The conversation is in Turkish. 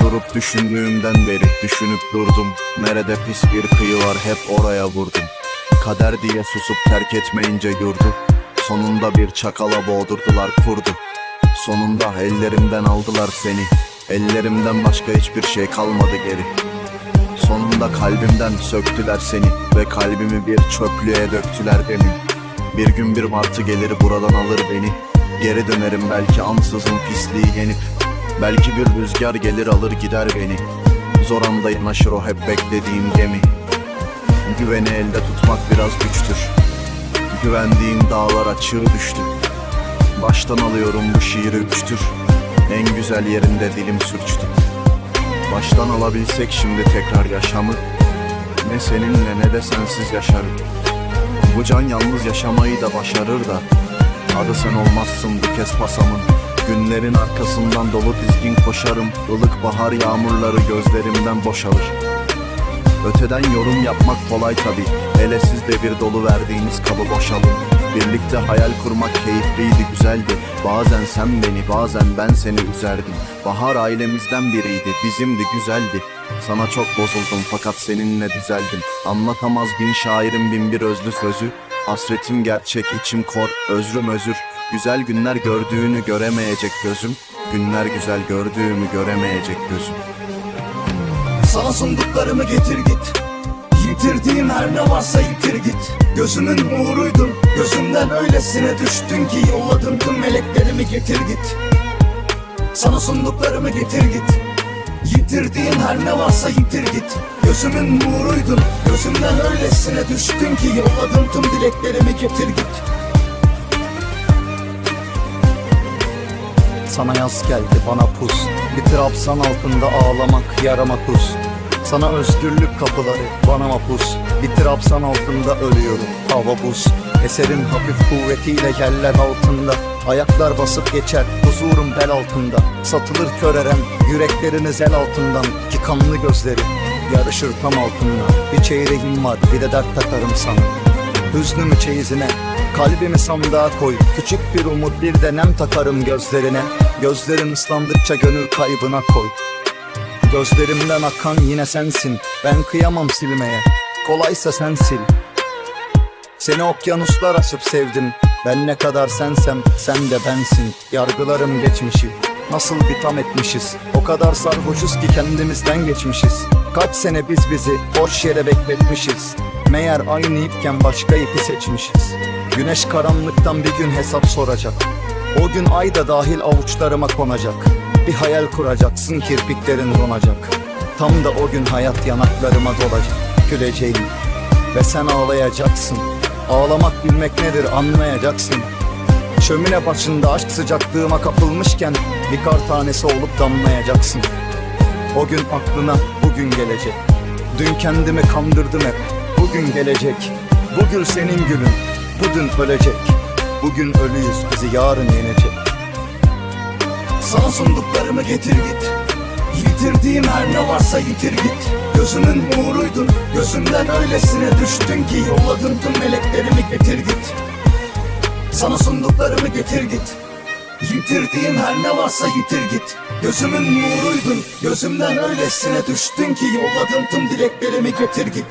Durup düşündüğümden beri düşünüp durdum. Nerede pis bir kıyı var hep oraya vurdum Kader diye susup terk etmeyince yurdu. Sonunda bir çakala boğdurdular kurdu. Sonunda ellerimden aldılar seni. Ellerimden başka hiçbir şey kalmadı geri. Sonunda kalbimden söktüler seni Ve kalbimi bir çöplüğe döktüler demin. Bir gün bir martı gelir buradan alır beni. Geri dönerim belki ansızın pisliği yenip. Belki bir rüzgar gelir alır gider beni. Zor anda yanaşır o hep beklediğim gemi Güveni elde tutmak biraz güçtür. Güvendiğim dağlara çığ düştü. Baştan alıyorum bu şiiri üçtür. En güzel yerinde dilim sürçtü. Baştan alabilsek şimdi tekrar yaşamı. Ne seninle ne de sensiz yaşarım Bu can yalnız yaşamayı da başarır da. Adı sen olmazsın bu kez pasamın. Günlerin arkasından dolu dizgin koşarım. Ilık bahar yağmurları gözlerimden boşalır Öteden yorum yapmak kolay tabi Hele siz de bir dolu verdiğiniz kabı boşalın. Birlikte hayal kurmak keyifliydi güzeldi. Bazen sen beni bazen ben seni üzerdim. Bahar ailemizden biriydi bizimdi güzeldi. Sana çok bozuldum fakat seninle düzeldim. Anlatamaz bin şairin bin bir özlü sözü. Hasretim gerçek içim kor özrüm özür. Güzel günler gördüğünü göremeyecek gözüm. Günler güzel gördüğümü göremeyecek gözüm Sana sunduklarımı getir git. Yitirdiğim her ne varsa yitir git. Gözümün nuruydun Gözümden öylesine düştün ki Yolladım tüm meleklerimi getir git. Sana sunduklarımı getir git. Yitirdiğim her ne varsa yitir git. Gözümün nuruydun Gözümden öylesine düştün ki Yolladım tüm dileklerimi getir git Sana yaz geldi bana pus. Bir trabzan altında ağlamak yarama kus. Sana özgürlük kapıları bana mapus Bir trabzan altında ölüyorum hava buz. Eserin hafif kuvvetiyle yeller altında. Ayaklar basıp geçer huzurum bel altında. Satılır köreren yürekleriniz el altından. Ki kanlı gözleri yarışır tam altında. Bir çeyreğim var bir de dert takarım sana Hüznümü çeyizine Kalbimi sandığa koy. Küçük bir umut bir de nem takarım gözlerine. Gözlerin ıslandıkça gönül kaybına koy. Gözlerimden akan yine sensin Ben kıyamam silmeye. Kolaysa sen sil. Seni okyanuslar aşıp sevdim Ben ne kadar sensem sen de bensin. Yargılarım geçmişi Nasıl bir tam etmişiz? O kadar sarhoşuz ki kendimizden geçmişiz. Kaç sene biz bizi boş yere bekletmişiz Meğer aynı ipken başka ipi seçmişiz. Güneş karanlıktan bir gün hesap soracak. O gün ay da dahil avuçlarıma konacak. Bir hayal kuracaksın kirpiklerin donacak. Tam da o gün hayat yanaklarıma dolacak. Güleceğim ve sen ağlayacaksın. Ağlamak bilmek nedir anlayacaksın. Şömine başında aşk sıcaklığıma kapılmışken Bir kar tanesi olup damlayacaksın. O gün aklına bugün gelecek. Dün kendimi kandırdım hep Bugün gelecek. Bugün senin günün. Bugün ölecek. Bugün ölüyüz. Bizi yarın yenecek. Sana sunduklarımı getir git. Yitirdiğim her ne varsa yitir git. Gözümün nuruydun. Gözümden öylesine düştün ki Yolladım tüm meleklerimi getir git. Sana sunduklarımı getir git. Yitirdiğim her ne varsa yitir git. Gözümün nuruydun. Gözümden öylesine düştün ki Yolladım tüm dileklerimi getir git